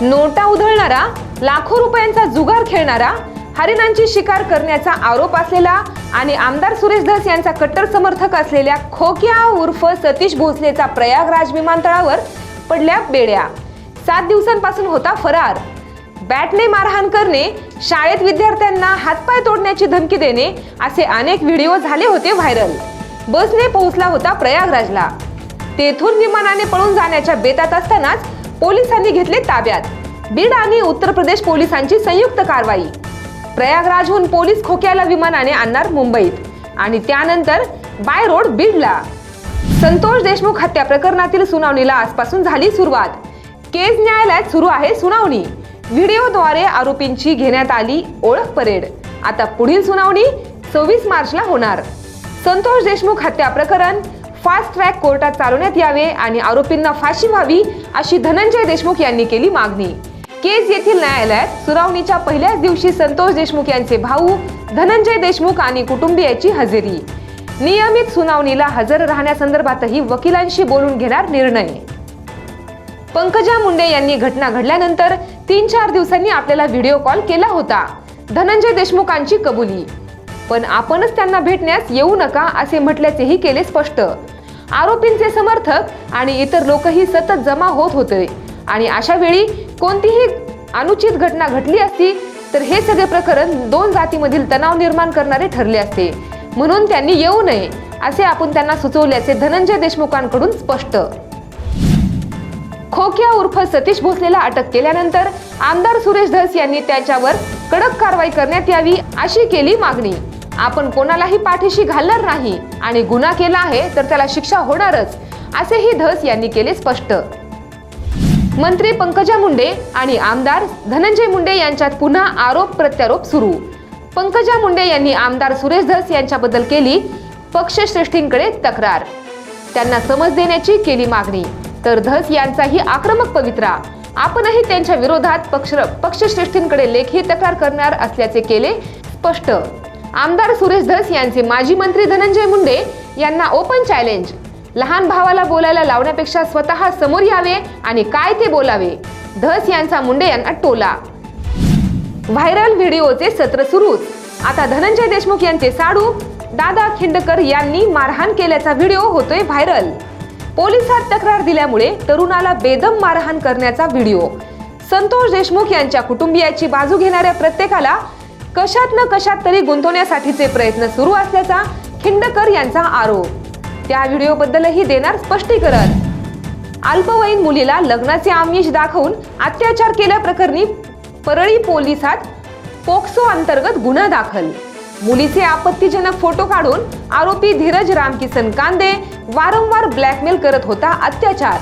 नोटा उधळणारा लाखो रुपयांचा जुगार खेळणारा हरिणांची शिकार करण्याचा आरोप असलेला आणि आमदार सुरेश धस यांचा कट्टर समर्थक असलेल्या खोक्या उर्फ सतीश भोसलेचा प्रयागराज विमानतळावर पडल्या बेड्या. सात दिवसांपासून होता फरार. बॅटने मारहाण करणे शाळेत विद्यार्थ्यांना हातपाय तोडण्याची धमकी देणे असे अनेक व्हिडिओ झाले होते व्हायरल. बसने पोहोचला होता प्रयागराजला. तेथून विमानाने पळून जाण्याच्या बेतात असतानाच पोलिसांनी घेतले ताब्यात. बीड आणि उत्तर प्रदेश पोलिसांची संयुक्त कारवाई. प्रयागराजहून पोलीस खोक्याला विमानाने आणणार मुंबईत. आणि त्यानंतर बाय रोड बीडला. संतोष देशमुख हत्या प्रकरणातील सुनावणीला आजपासून झाली सुरुवात. केज न्यायालयात सुरू आहे सुनावणी. व्हिडिओद्वारे आरोपींची घेण्यात आली ओळख परेड. आता पुढील सुनावणी सव्वीस मार्चला होणार. संतोष देशमुख हत्या प्रकरण फास्ट ट्रॅक कोर्टात चालवण्यात यावे आणि आरोपींना फाशी व्हावी अशी धनंजय देशमुख यांनी केली मागणी. केज येथील न्यायालयात सुनावणीच्या पहिल्याच दिवशी संतोष देशमुख यांचे भाऊ धनंजय देशमुख आणि कुटुंबियाची हजेरी. नियमित सुनावणीला हजर राहण्यासंदर्भातही वकिलांशी बोलून घेणार निर्णय. पंकजा मुंडे यांनी घटना घडल्यानंतर तीन चार दिवसांनी आपल्याला व्हिडिओ कॉल केला होता. धनंजय देशमुखांची कबुली. पण आपणच त्यांना भेटण्यास येऊ नका असे म्हटल्याचेही केले स्पष्ट. आरोपींचे समर्थक आणि इतर लोकही सतत जमा होत होते. आणि अशा वेळी कोणतीही अनुचित घटना घडली असती तर हे सगळे प्रकरण दोन जातीमधील तणाव निर्माण करणारे ठरले असते. म्हणून त्यांनी येऊ नये असे आपण त्यांना सुचवल्याचे धनंजय देशमुखांकडून स्पष्ट. खोक्या उर्फ सतीश भोसलेला अटक केल्यानंतर आमदार सुरेश धस यांनी त्याच्यावर कडक कारवाई करण्यात यावी अशी केली मागणी. आपण कोणालाही पाठीशी घालणार नाही आणि गुन्हा केला आहे तर त्याला शिक्षा होणारच असेही धस यांनी केले स्पष्ट. मंत्री पंकजा मुंडे आणि आमदार धनंजय मुंडे यांच्यात पुन्हा आरोप प्रत्यारोप सुरू. पंकजा मुंडे यांनी आमदार सुरेश धस यांच्याबद्दल केली पक्षश्रेष्ठींकडे तक्रार. त्यांना समज देण्याची केली मागणी. तर धस यांचाही आक्रमक पवित्रा. आपणही त्यांच्या विरोधात पक्ष पक्षश्रेष्ठींकडे लेखी तक्रार करणार असल्याचे केले स्पष्ट. आमदार सुरेश धस यांचे माजी मंत्री धनंजय मुंडे यांना ओपन चॅलेंज लहान भावाला बोलायला लावण्यापेक्षा स्वतः समोर यावे आणि काय ते बोलावे? धस यांचा मुंडे यांना टोला. व्हायरल व्हिडिओचे सत्र सुरूच. आता धनंजय देशमुख यांचे साडू दादा खिंडकर यांनी मारहाण केल्याचा व्हिडिओ होतोय व्हायरल. पोलिसात तक्रार दिल्यामुळे तरुणाला बेदम मारहाण करण्याचा व्हिडिओ. संतोष देशमुख यांच्या कुटुंबियाची बाजू घेणाऱ्या प्रत्येकाला कशात न कशात तरी गुंतवण्यासाठीचे प्रयत्न सुरू असल्याचा खिंडकर यांचा आरोप. त्या व्हिडिओबद्दलही देणार स्पष्टीकरण. अल्पवयीन मुलीला लग्नाचे आमिष दाखवून अत्याचार केल्याप्रकरणी परळी पोलिसात पोक्सो अंतर्गत गुन्हा दाखल. मुलीचे आपत्तीजनक फोटो काढून आरोपी धीरज रामकिसन कांदे वारंवार ब्लॅकमेल करत होता अत्याचार.